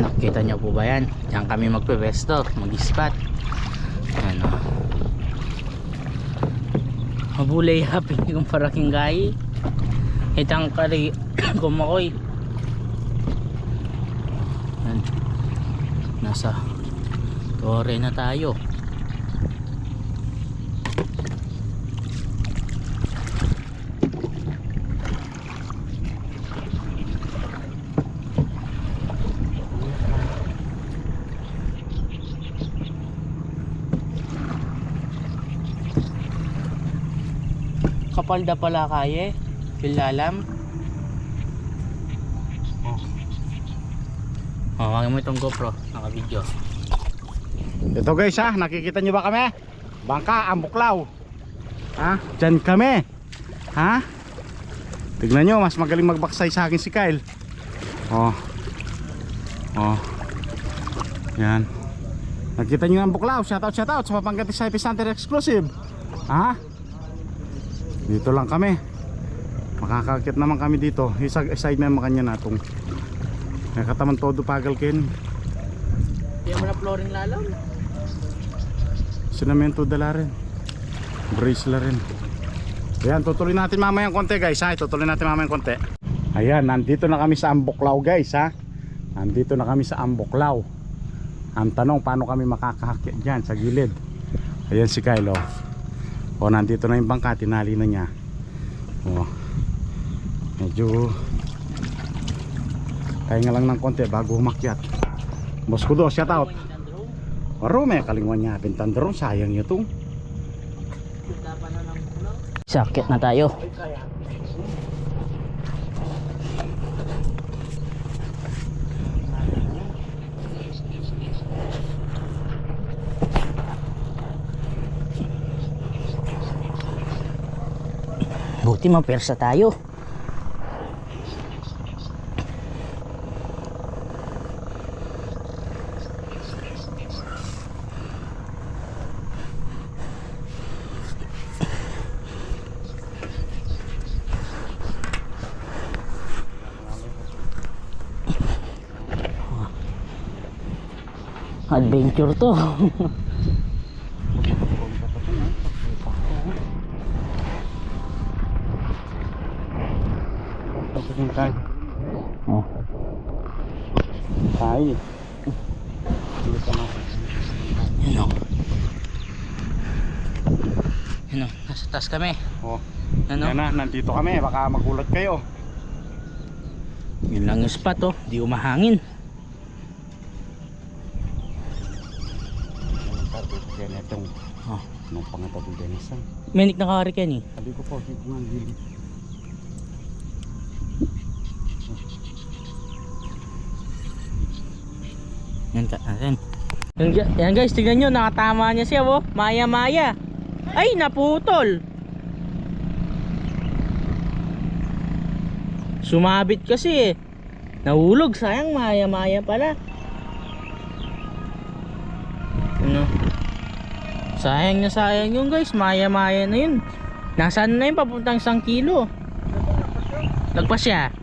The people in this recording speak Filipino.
Yan, nakita nyo po ba yan? Diyan kami magpe-pesto, mag-spot. Ano? Mabulay happy kung paraking gayi. Itang kari kumakoy. Nasa Tore na tayo. Kapal da pala kaye. Pilalam. Oh. Oh, mo itong GoPro, naka-video. Ito guys ha, nakikita nyo ba kami? Bangka, ang buklaw. Ha? Diyan kami. Ha? Tignan nyo, mas magaling magbaksay sa akin si Kyle. Oh. Oh. Yan. Nakita nyo ang buklaw. Shoutout, shoutout sa Papanggati sa Epicenter Exclusive. Ha? Dito lang kami. Makakakit naman kami dito. Isa side naman kanya natong. Nakataman todo pagal kin. Hindi mo na flooring lalaw. Sinamento dala rin. Brace la rin. Ayan, tutuloy natin mamaya konti guys ha. Tutuloy natin mamaya konti. Ayan, nandito na kami sa Amboklaw guys ha. Nandito na kami sa Amboklaw. Ang tanong, paano kami makakahakit dyan sa gilid? Ayan si Kylo. O, nandito na yung bangka, tinali na niya. O, medyo pahinga lang ng konti bago umakyat. Boss ko do, shout out. Waro may kalingwan niya pintan drone sayang niyo tong. Sakit na tayo. Buti mapersa tayo. Adventure to. Tapos yung kay. oh. Kay. Dito na. Yun o. Yun o. Nasa taas kami. Oh, Ano? yan na, nandito kami, baka magulat kayo. Yun lang yung spot oh. Di umahangin. Yan itong Oh. nung pangatapong denisan. Menik na kari Kenny. Sabi ko po, hindi gilid. Yan ka natin. Yan, gu- yan guys, tignan nyo. Nakatama niya siya oh. Maya maya. Ay, naputol. Sumabit kasi eh. Nahulog. Sayang maya maya pala. Ano? Sayang na sayang yun guys. Maya maya na yun. Nasaan na yun? Papuntang isang kilo. Nagpas siya.